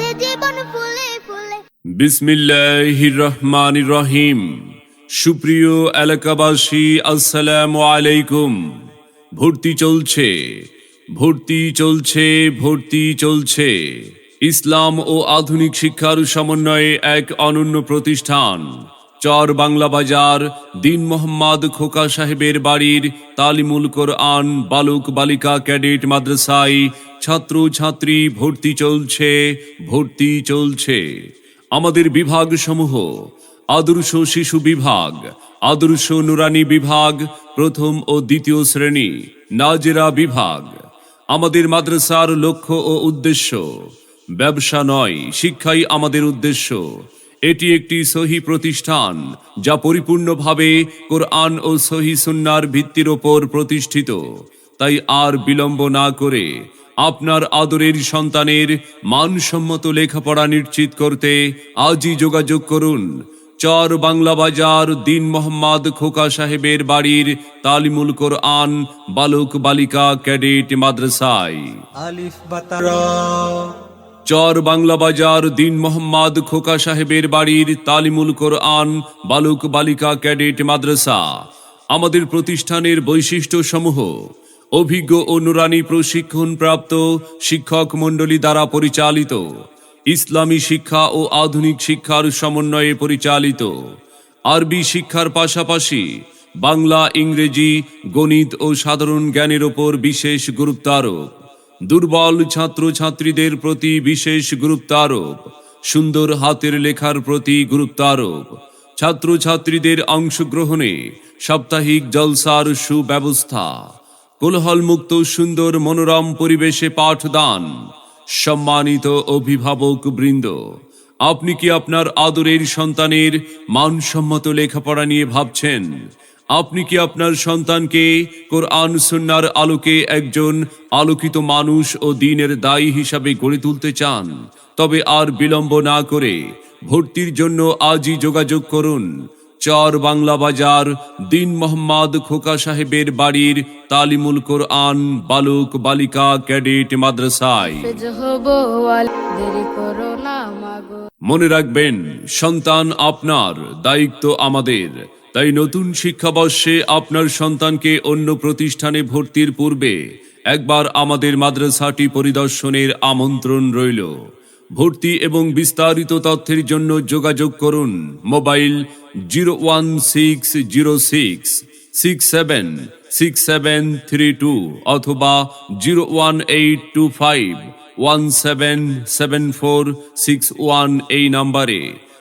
এতে জীবন ফুলে ফুলে। বিসমিল্লাহির রহমানির রহিম সুপ্রিয় এলাকাবাসী, আসসালামু আলাইকুম। ভর্তি চলছে ভর্তি চলছে ভর্তি চলছে। ইসলাম ও আধুনিক শিক্ষার সমন্বয়ে এক অনন্য প্রতিষ্ঠান। চর বাংলা বাজার, দিন মোহাম্মদ খোকা সাহেবের বাড়ির, তালিমুল কোরআন, বালক বালিকা ক্যাডেট মাদ্রাসায় ছাত্র ছাত্রী ভর্তি চলছে ভর্তি চলছে। আমাদের বিভাগ সমূহ আদর্শ শিশু বিভাগ, আদর্শ নুরানি বিভাগ, প্রথম ও দ্বিতীয় শ্রেণি, নাজেরা বিভাগ। আমাদের মাদ্রাসার লক্ষ্য ও উদ্দেশ্য, ব্যবসা নয়, শিক্ষাই আমাদের উদ্দেশ্য। এটি একটি সহি প্রতিষ্ঠান যা পরিপূর্ণভাবে কোরআন ও সহি সুন্নার ভিত্তির ওপর প্রতিষ্ঠিত। তাই আর বিলম্ব না করে আপনার আদরের সন্তানের মানসম্মত লেখাপড়া নিশ্চিত করতে আজই যোগাযোগ করুন চর বাংলা বাজার দিন মোহাম্মদ খোকা সাহেবের বাড়ির তালিমুল কোরআন বালক বালিকা ক্যাডেট মাদ্রাসায়। আলিফ বাতার। চর বাংলা বাজার, দিন মোহাম্মদ খোকা সাহেবের বাড়ির তালিমুল কোরআন, বালক বালিকা ক্যাডেট মাদ্রাসা। আমাদের প্রতিষ্ঠানের বৈশিষ্ট্য সমূহ অভিজ্ঞ ও নুরানি প্রশিক্ষণ প্রাপ্ত শিক্ষক মণ্ডলী দ্বারা পরিচালিত, ইসলামী শিক্ষা ও আধুনিক শিক্ষার সমন্বয়ে পরিচালিত। আরবি শিক্ষার পাশাপাশি বাংলা, ইংরেজি, গণিত ও সাধারণ জ্ঞানের ওপর বিশেষ গুরুত্ব আরোপ। দুর্বল ছাত্রছাত্রীদের প্রতি বিশেষ গুরুত্বারোপ, সুন্দর হাতের লেখার প্রতি গুরুত্ব গুরুত্বারোপ, ছাত্রছাত্রীদের অংশগ্রহণে সাপ্তাহিক জলসার সুব্যবস্থা, কোলাহলমুক্ত সুন্দর মনোরম পরিবেশে পাঠদান, সম্মানিত অভিভাবক বৃন্দ, আপনি কি আপনার আদরের সন্তানের মানসম্মত লেখাপড়া নিয়ে ভাবছেন? আপনি কি আপনার সন্তানকে কোরআন সুন্নার আলোকে একজন আলোকিত মানুষ ও দিনের দায়ী হিসাবে গড়ে তুলতে চান? তবে আর বিলম্ব না করে ভর্তির জন্য আজই যোগাযোগ করুন। চর বাংলা বাজার, দিন মোহাম্মদ খোকা সাহেবের বাড়ির তালিমুল কোরআন বালক বালিকা ক্যাডেট মাদ্রাসায়। মনে রাখবেন, সন্তান আপনার, দায়িত্ব আমাদের। তাই নতুন শিক্ষাবর্ষে আপনার সন্তানকে অন্য প্রতিষ্ঠানে ভর্তির পূর্বে একবার আমাদের মাদ্রাসাটি পরিদর্শনের আমন্ত্রণ রইল। ভর্তি এবং বিস্তারিত তথ্যের জন্য যোগাযোগ করুন mobile zero one six zero six six seven six seven three two অথবা zero one eight two five, one seven seven four, six one এই নাম্বারে।